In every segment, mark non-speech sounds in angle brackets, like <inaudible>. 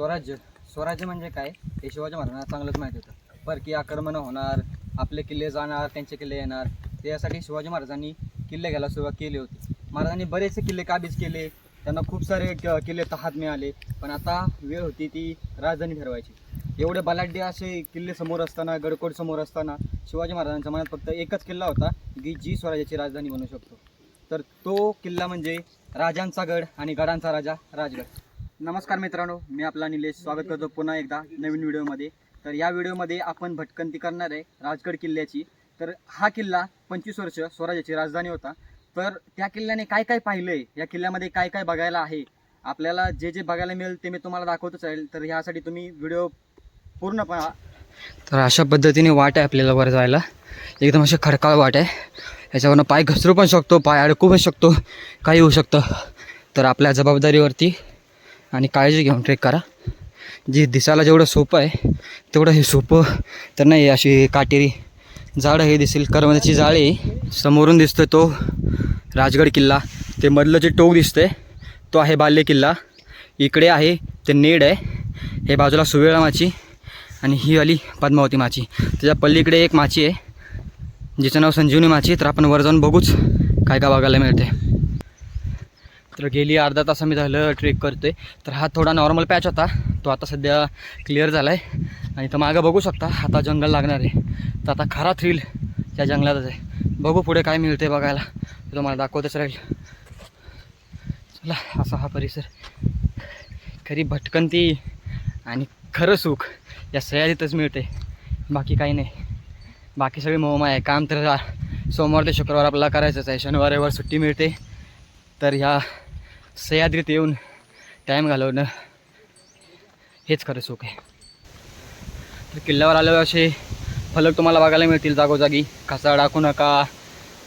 स्वराज्य. स्वराज्य म्हणजे काय? हे शिवाजी महाराजांना चांगलंच माहिती होतं. परकी आक्रमण होणार आपले किल्ले जाणार त्यांचे किल्ले येणार. त्यासाठी शिवाजी महाराजांनी किल्ले घ्यायला सुरुवात केली होती. महाराजांनी बरेचसे किल्ले काबीज केले. त्यांना खूप सारे क- किल्ले तहात मिळाले. पण आता वेळ होती ती राजधानी ठरवायची. एवढे बलाढ्य असे किल्ले समोर असताना गडकोट समोर असताना शिवाजी महाराजांच्या मनात फक्त एकच किल्ला होता की जी स्वराज्याची राजधानी बनू शकतो. तर तो किल्ला म्हणजे राजांचा गड आणि गडांचा राजा राजगड. नमस्कार मित्रांनो मी आपला निलेश. स्वागत करतो पुन्हा एकदा नवीन व्हिडिओमध्ये. तर या व्हिडिओमध्ये आपण भटकंती करणार आहे राजगड किल्ल्याची. तर हा किल्ला पंचवीस वर्ष स्वराज्याची राजधानी होता. तर त्या किल्ल्याने काय काय पाहिलं आहे या किल्ल्यामध्ये काय काय बघायला आहे? आपल्याला जे जे बघायला मिळेल ते मी तुम्हाला दाखवतच राहील. तर ह्यासाठी तुम्ही व्हिडिओ पूर्ण पहा. तर अशा पद्धतीने वाट आहे आपल्याला वर जायला. एकदम अशी खडकाळ वाट आहे. याच्यावरनं पाय घसरू पण शकतो पाय अडकू पण शकतो काही होऊ शकतं. तर आपल्या जबाबदारीवरती आणि काळजी घेऊन ट्रेक करा. जी दिसायला जेवढं सोपं आहे तेवढं हे सोपं तर नाही आहे. अशी काटेरी झाडं हे दिसेल. करमण्याची जाळी समोरून दिसतोय तो राजगड किल्ला. ते मधलं जे टोक दिसतंय तो आहे बाल्य किल्ला. इकडे आहे ते नेड आहे. हे बाजूला सुवेळा माची आणि ही आली पद्मावती माची. त्याच्या पल्लीकडे एक माची आहे जिचं नाव संजीवनी माची तर आपण वर जाऊन बघूच काय काय बघायला मिळते तर गेली अर्धा तास मी झालं ट्रेक करतोय. तर हा थोडा नॉर्मल पॅच होता. तो आता सध्या क्लिअर झाला आहे आणि तर मागं बघू शकता आता जंगल लागणार आहे. तर आता खरा थ्रिल या जंगलातच आहे. बघू पुढे काय मिळते बघायला. ते तुम्हाला दाखवतच राहील. चला असा हा परिसर. खरी भटकंती आणि खरं सुख या सह्यादीतच मिळते बाकी काही नाही. बाकी सगळी मोहमा आहे. काम तर सोमवार ते शुक्रवार आपल्याला करायचंच आहे. शनिवार रविवार सुट्टी मिळते. तर ह्या सह्याद्रीत येऊन टाईम घालवणं हेच खरं सुख आहे. तर किल्ल्यावर आल्यावर असे फलक तुम्हाला बघायला मिळतील जागोजागी. कसा टाकू नका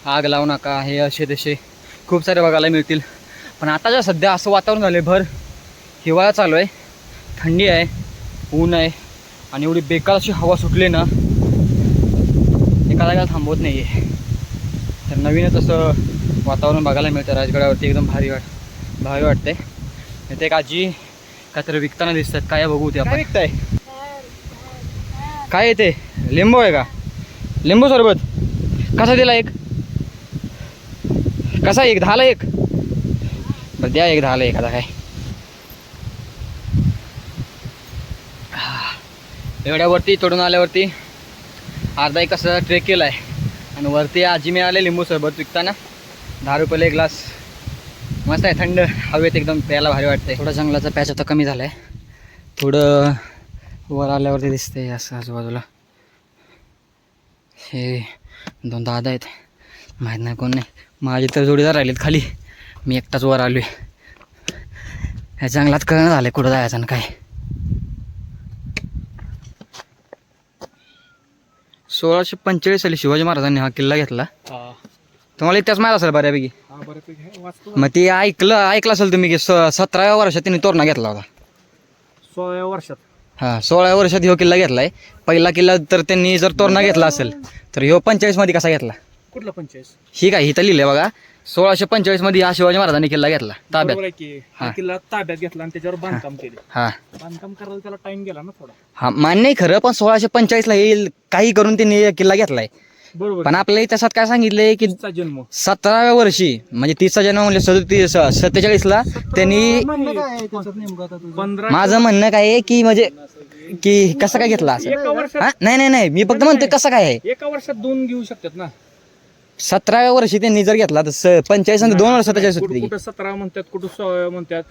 आग लावू नका हे असे तसे खूप सारे बघायला मिळतील. पण आता ज्या सध्या असं वातावरण झालं आहे भर हिवाळा चालू आहे थंडी आहे ऊन आहे आणि एवढी बेकार अशी हवा सुटली ना एखादा थांबवत नाही आहे तर नवीनच असं वातावरण बघायला मिळतं राजगडावरती एकदम भारी वाटतं. भारी वाटते एक आजी काहीतरी विकताना दिसतात. काय बघू ते आपण. विकताय? काय येते लिंबू आहे का? लिंबू सरबत. कसा दिला एक? कसा एक? दहाला एक? बरं द्या एक दहाला एक आता काय. एवढ्यावरती चढून आल्यावरती अर्धा एक असा ट्रेक केला आहे आणि वरती आजी मिळाले लिंबू सरबत विकताना. दहा रुपयाला एक ग्लास. मस्त आहे थंड हवेत एकदम प्यायला भारी वाटते थोडा जंगलाचा पॅच आता कमी झाला आहे थोडं वर आल्यावरती दिसते असं आजूबाजूला. हे दोन दादा आहेत. माहीत नाही कोण नाही. माझे तर जोडीदार राहिलेत खाली. मी एकटाच वर आलो आहे ह्या जंगलात कळणं झालं कुठं जायचं आणि काय. सोळाशे पंचेचाळीस साली शिवाजी महाराजांनी हा किल्ला घेतला. तुम्हाला इतिहास माहीत असेल बऱ्यापैकी. मग ते ऐकलं ऐकलं असेल तुम्ही की स- सतराव्या वर्षात त्यांनी तोरणा घेतला होता. सोळाव्या वर्षात. हां सोळाव्या वर्षात ह्यो किल्ला घेतलाय. पहिला किल्ला तर त्यांनी जर तोरणा घेतला असेल तर ह्यो पंचेचाळीसमध्ये कसा घेतला? कुठला पंचेचाळीस? ही काय इथं लिहिलंय बघा. सोळाशे पंचेचाळीसमध्ये हा शिवाजी महाराजांनी किल्ला घेतला ताब्यात. बरोबर आहे की. हा हा. किल्ला ताब्यात घेतला आणि त्याच्यावर बांधकाम केले. हा. बांधकाम करायला त्याला टाइम गेला ना थोडा. हा मान्य आहे खरं पण सोळाशे पंचेचाळीसला हे काही करून त्यांनी किल्ला घेतलाय. बरोबर. पण आपल्या इतिहासात काय सांगितलंय की जन्म. सतराव्या वर्षी म्हणजे तीसचा जन्म म्हणजे सदतीस सत्तेचाळीसला त्यांनी पंधरा माझं म्हणणं काय आहे की म्हणजे की कसं काय घेतला असं? एका वर्षात हा? नाही नाही नाही. मी फक्त म्हणतोय कसं काय आहे? एका वर्षात दोन घेऊ शकतात ना. सतराव्या वर्षी त्यांनी जर घेतला तर पंचेचाळीस नंतर दोन वर्ष सत्तेचाळीस कुठं होती कुठं सतरा म्हणतात कुठं सोळाव्या म्हणतात.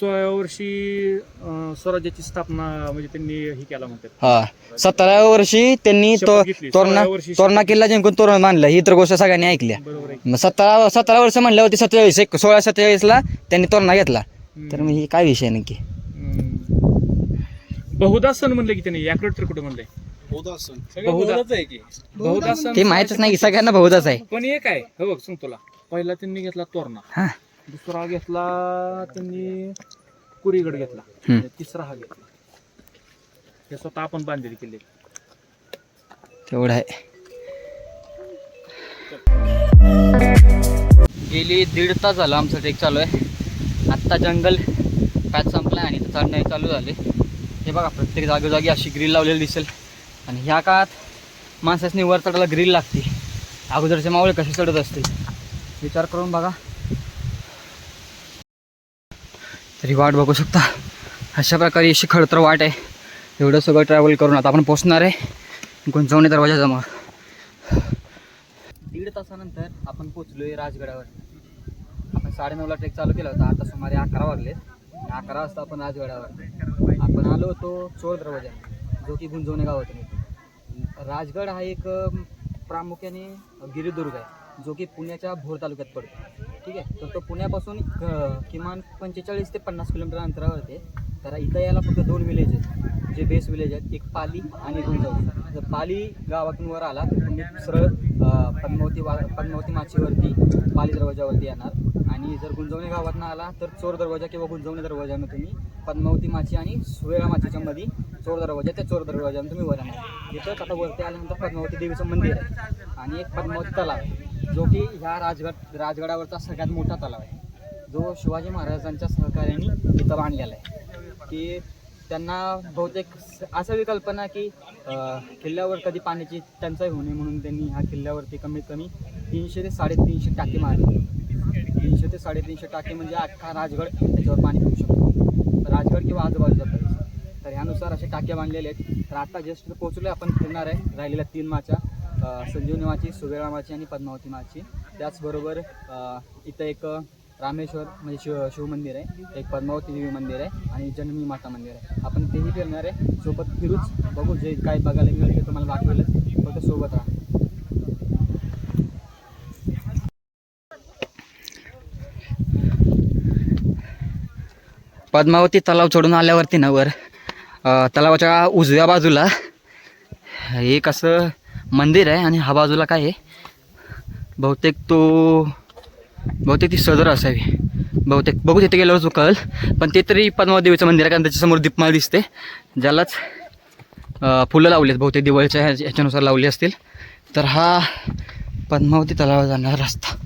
सोळाव्या वर्षी अं, स्वराज्याची स्थापना म्हणजे त्यांनी हे केला म्हणतात. हा. सतराव्या वर्षी त्यांनी तो शपथ घेतली. तोरणा वर्षी तोरणा किल्ला जिंकून तोरण मानलं ही तर गोष्ट सगळ्यांनी ऐकल्या. बरोबर आहे. मग सतरा सतरा वर्ष म्हणल्यावरती सत्तेचाळीस एक सोळा सत्तेचाळीसला त्यांनी तोरणा घेतला. तर मग ही काय विषय नक्की? हम्म. बहुदा सण म्हणले की त्यांनी याकडे तर कुठं म्हणलंय? बहुदा बहुदा सण ते माहितच नाही की सगळ्यांना बहुताच आहे. पण एक आहे हे बघ सांग तुला. पहिला त्यांनी घेतला तोरणा. हा. दुसरा घेतला त्यांनी कुरीगड घेतला. आणि तिसरा हा घेतला. हे स्वतः आपण बांधलेले किल्ले. तेवढं आहे. गेली दीड तास झालं आमचं ट्रेक चालू आहे. आत्ता जंगल पॅच संपला आणि इथं चढणे चालू झाले. हे बघा प्रत्येक जागोजागी अशी ग्रिल लावलेली दिसेल. आणि ह्या काळात माणसाने वर चढायला ग्रिल लागते अगोदरचे मावळे कसे चढत असतील? विचार करून बघा. तरी वाट बघू शकता. अशा प्रकारे अशी खडतर वाट आहे. एवढं सगळं ट्रॅव्हल करून आता आपण पोचणार आहे. गुंजवणी दरवाजासमोर दीड तासानंतर आपण पोचलोय राजगडावर. आपण साडेनऊला ट्रेक चालू केला होता. आता सुमारे अकरा वाजले. अकरा वाजता आपण राजगडावर. आपण आलो होतो चोर दरवाजा जो की गुंजवणे गाव येतो. राजगड हा एक प्रामुख्याने गिरिदुर्ग आहे जो की पुण्याच्या भोर तालुक्यात पडतो. ठीक आहे? तर तो पुण्यापासून किमान पंचेचाळीस ते पन्नास किलोमीटर अंतरावरती आहे. तर इथं यायला फक्त दोन विलेज आहेत. जे बेस विलेज आहेत एक पाली आणि गुंजव जर पाली गावातून वर आला तर तुम्ही सरळ पद्मावती वा पद्मावती माचीवरती पाली दरवाजावरती येणार. आणि जर गुंजवणे गावातनं आला तर चोर दरवाजा किंवा गुंजवणे दरवाजानं तुम्ही पद्मावती माची आणि सुवेळा माचीच्या मध्ये चोर दरवाजा त्या चोर दरवाजानं तुम्ही वर येणार इथंच आता वरती आल्यानंतर पद्मावती देवीचं मंदिर आहे. आणि एक पद्मावती तलाव आहे. जो की ह्या राजगड राजगडावरचा सगळ्यात मोठा तलाव आहे. जो शिवाजी महाराजांच्या सहकार्याने इथं बांधलेला आहे. की त्यांना बहुतेक स- असावी कल्पना की किल्ल्यावर कधी पाण्याची टंचाई होऊ नये म्हणून त्यांनी ह्या किल्ल्यावरती कमीत कमी तीनशे ते साडेतीनशे टाके मारले. तीनशे ते साडेतीनशे टाके म्हणजे अख्खा राजगड त्याच्यावर पाणी पिऊ शकतो. राजगड किंवा आजूबाजूचा परिसर तर ह्यानुसार असे टाके बांधलेले आहेत. तर आता जस्ट पोहोचलो आपण फिरणार आहे राहिलेल्या तीन माच्या. संजीवनी माची सुबेरा माची आणि पद्मावती माची त्याचबरोबर इथं एक रामेश्वर म्हणजे शिव शिवमंदिर आहे. एक पद्मावती देवी मंदिर आहे आणि जन्मी माता मंदिर आहे. आपण तेही फिरणार आहे. सोबत फिरूच बघू. जे काय बघायला मिळेल ते तुम्हाला दाखवेलच. फक्त सोबत राहा. पद्मावती तलाव चढून आल्यावरती ना वर तलावाच्या उजव्या बाजूला एक असं मंदिर आहे आणि हा बाजूला काय आहे? बहुतेक तो बहुतेक ती सदर असावी. बहुतेक बघू तिथे गेल्यावर जो पण ते तरी पद्मावती देवीचं मंदिर आहे कारण त्याच्यासमोर दीपमाळ दिसते. ज्यालाच फुलं लावली आहेत बहुतेक दिवाळीच्या ह्याच्यानुसार लावली असतील. तर हा पद्मावती तलावा जाणारा रस्ता.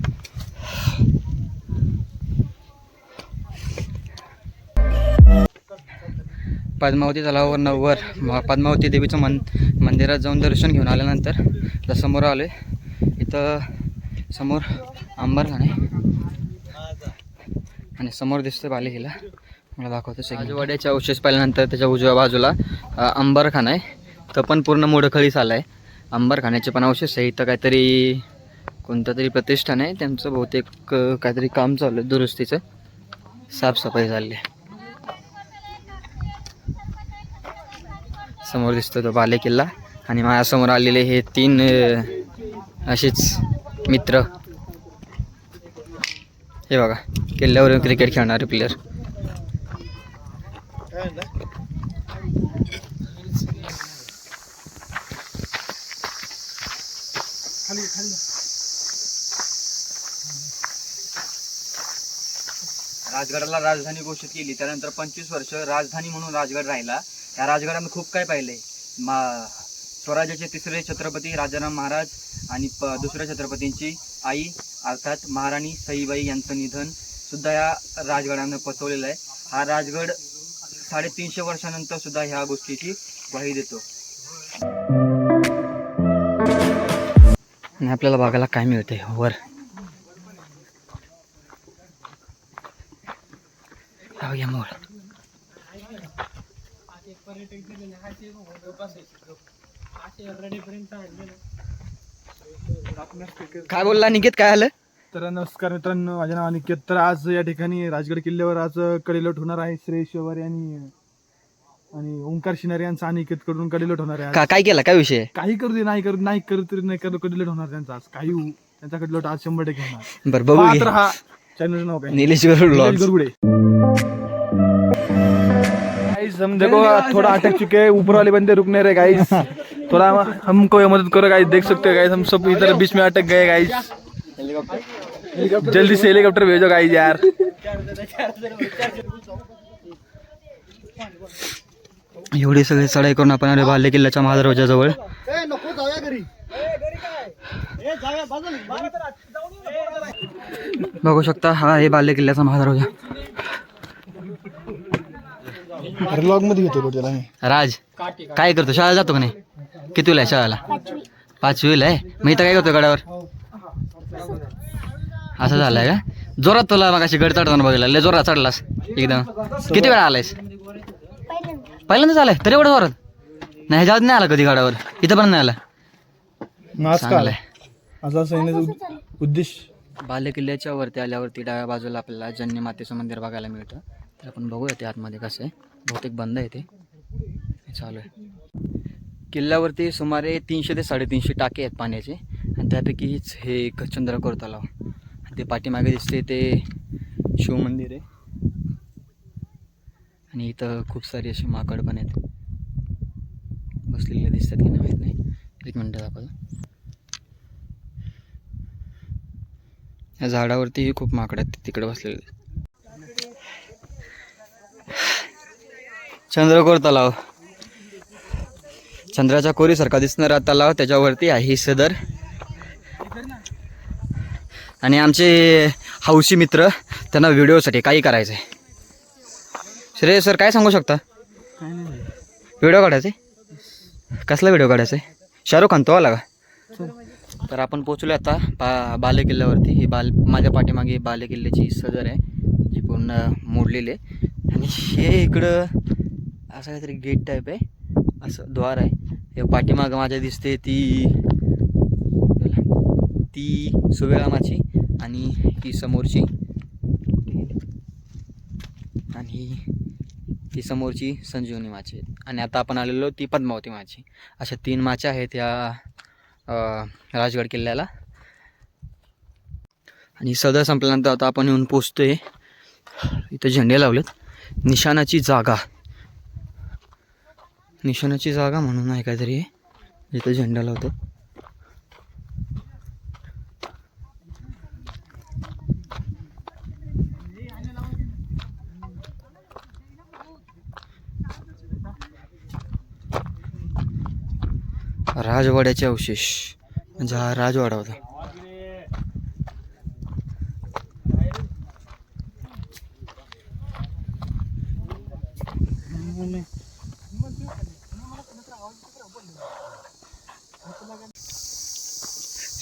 पद्मावती तलावावर वर पद्मावती देवीचं मन मंदिरात जाऊन दर्शन घेऊन आल्यानंतर आता समोर आलो आहे इथं समोर अंबरखान आहे. आणि समोर दिसतोय हिला मला दाखवतो राजवाड्याच्या अवशेष पाहिल्यानंतर त्याच्या उजव्या बाजूला अंबरखान आहे. तर पण पूर्ण मोडखळीस आला आहे. अंबरखान्याचे पण अवशेष आहे. इथं काहीतरी कोणतं तरी प्रतिष्ठान आहे. त्यांचं बहुतेक काहीतरी काम चालू आहे. दुरुस्तीचं. साफसफाई चालली आहे. समोर दिसतो तो बाले किल्ला आणि माझ्यासमोर आलेले हे तीन असेच मित्र. हे बघा किल्ल्यावरून क्रिकेट खेळणारे प्लेयर राजगडाला राजधानी घोषित केली. त्यानंतर पंचवीस वर्ष राजधानी म्हणून राजगड राहिला. या राजगडामध्ये खूप काय पाहिलंय मा स्वराज्याचे तिसरे छत्रपती राजाराम महाराज आणि प दुसऱ्या छत्रपतींची आई अर्थात महाराणी सईबाई यांचं निधन सुद्धा या राजगडानं पचवलेलं आहे. हा राजगड साडेतीनशे वर्षानंतर सुद्धा ह्या गोष्टीची ग्वाही देतो. आणि आपल्याला बघायला काय मिळतंय? वर. जाऊया काय बोलला निकेत? काय आलं? तर नमस्कार मित्रांनो माझे नाव अनिकेत तर आज या ठिकाणी राजगड किल्ल्यावर आज कडेलोट होणार आहे. श्रेयस शिवारी आणि आणि ओंकार शिनारे यांचा अनिकेत कडून कडेलोट होणार आहे आज. काय केला? काय विषय? काही करू दे नाही करू नाही करू तरी नाही करू कडेलोट होणार त्यांचा आज. काही होऊ त्यांचा कडेलोट आज शंभर टक्के होणार. बरं बघू पाहत घे. राहा चॅनल नाव काय? निलेश गरुड निलेश गाइस हम देखो थोड़ा अटक चुके हैं ऊपर वाले बंदे रुक नहीं रहे गाइस <laughs> थोड़ा हमको ये मदद करो गाइस देख सकते हो गाइस हम सब इधर बीच में अटक गए गाइस जल्दी से हेलीकॉप्टर भेजो गाइस यार. एवढी सगळी चढाई करून आपण आले बाले किल्ल्याच्या महादरवाजाजवळ बघू शकता हा आहे बाले किल्ल्याचा महादरवाजा. अरे लॉगमध्ये घेतो त्याला मी. राज काय करतो? शाळेला जातो का नाही? कितीला आहे शाळेला? पाचवीला आहे? मी इथं काय करतो गडावर असं झालंय का? जोरात तुला मग अशी गड चढताना बघायला. लय जोरात चढलास एकदम. किती वेळा आलायस? पहिल्यांदाच आलाय? तरी एवढं जोरात? नाही ह्याच्यावर नाही आला कधी गडावर इथं पण नाही आला. चांगलं आहे असा सैन्याचा उद्देश? बाले किल्ल्याच्या वरती आल्यावरती डाव्या बाजूला आपल्याला जन्य मातेचं मंदिर बघायला मिळतं. तर आपण बघूया ते आतमध्ये कसं आहे. बहुतेक बंद आहे ते. चालू आहे. किल्ल्यावरती सुमारे तीनशे ते साडेतीनशे टाके आहेत पाण्याचे. आणि त्यापैकीच हे एक चंद्रकोर तलाव. आणि ते पाठीमागे दिसते ते शिवमंदिर आहे. आणि इथं खूप सारी असे माकड पण आहेत. बसलेले दिसतात की नाही माहीत नाही. एक मिनटं दाखवतो. या झाडावरतीही खूप माकड आहेत. तिकडे बसलेले. चंद्रकोर तलाव. चंद्राच्या कोरीसारखा दिसणारा तलाव त्याच्यावरती आहे ही सदर. आणि आमचे हौशी मित्र त्यांना व्हिडिओसाठी काही करायचं आहे श्रेय सर काय सांगू शकता? व्हिडिओ काढायचे? कसला व्हिडिओ काढायचा? आहे शाहरुख खान तो आला का? तर आपण पोचलो आता बा बाले किल्ल्यावरती ही बाल माझ्या पाठीमागे बाले किल्ल्याची सदर आहे जी पूर्ण मोडलेली आहे. आणि हे इकडं असं काहीतरी गेट टाईप आहे. असं द्वार आहे. हे पाठीमागं माझ्या दिसते ती ती सुवेळामाची आणि ही समोरची. आणि ती समोरची संजीवनी माची. आणि आता आपण आलेलो ती पद्मावती माची. अशा तीन माच्या आहेत या राजगड किल्ल्याला. आणि सदर संपल्यानंतर आता आपण येऊन पोचतोय इथं झेंडे लावलेत. निशाणाची जागा. निशाणाची जागा म्हणून आहे काहीतरी. इथं झेंडा लावतो. राजवाड्याचे अवशेष. म्हणजे हा राजवाडा होता.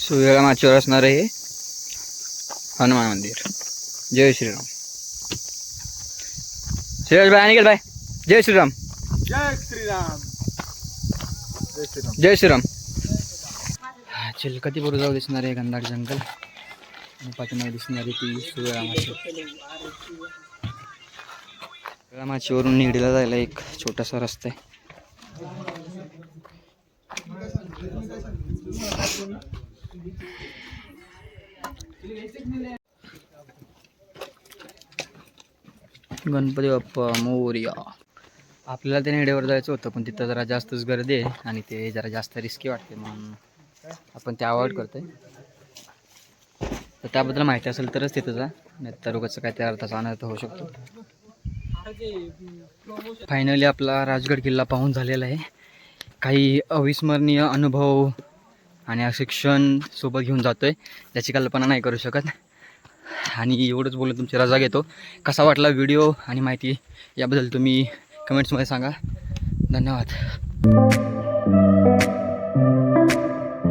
सुवेळा माचीवर असणार हे हनुमान मंदिर. जय श्रीराम. श्रीराज भाई अनिकेत भाई जय श्रीराम. जय श्रीराम. जय श्रीराम. चिलकती बुरुजावर दिसणारे हे गंधाड जंगल? पाठीमागे दिसणारी ती सुवेळा माची सुवेळा माचीवरून निगडीला जायला एक छोटासा रस्ता आहे. गणपती बाप्पा मोर्या. आपल्याला त्या नेडेवर जायचं होतं पण तिथं जरा जास्तच गर्दी आहे आणि ते जरा जास्त रिस्की वाटते म्हणून आपण ते अवॉइड करतोय. तर त्याबद्दल माहिती असेल तरच तिथं जा नाही तर उगाचं काय त्या अर्थाचा अनर्थ होऊ शकतो. फायनली आपला राजगड किल्ला पाहून झालेला आहे. काही अविस्मरणीय अनुभव आणि शिक्षण सोबत घेऊन जातोय. त्याची कल्पना नाही करू शकत. आणि एवढंच बोलून तुमची रजा घेतो. कसा वाटला व्हिडिओ आणि माहिती याबद्दल तुम्ही कमेंट्समध्ये सांगा. धन्यवाद.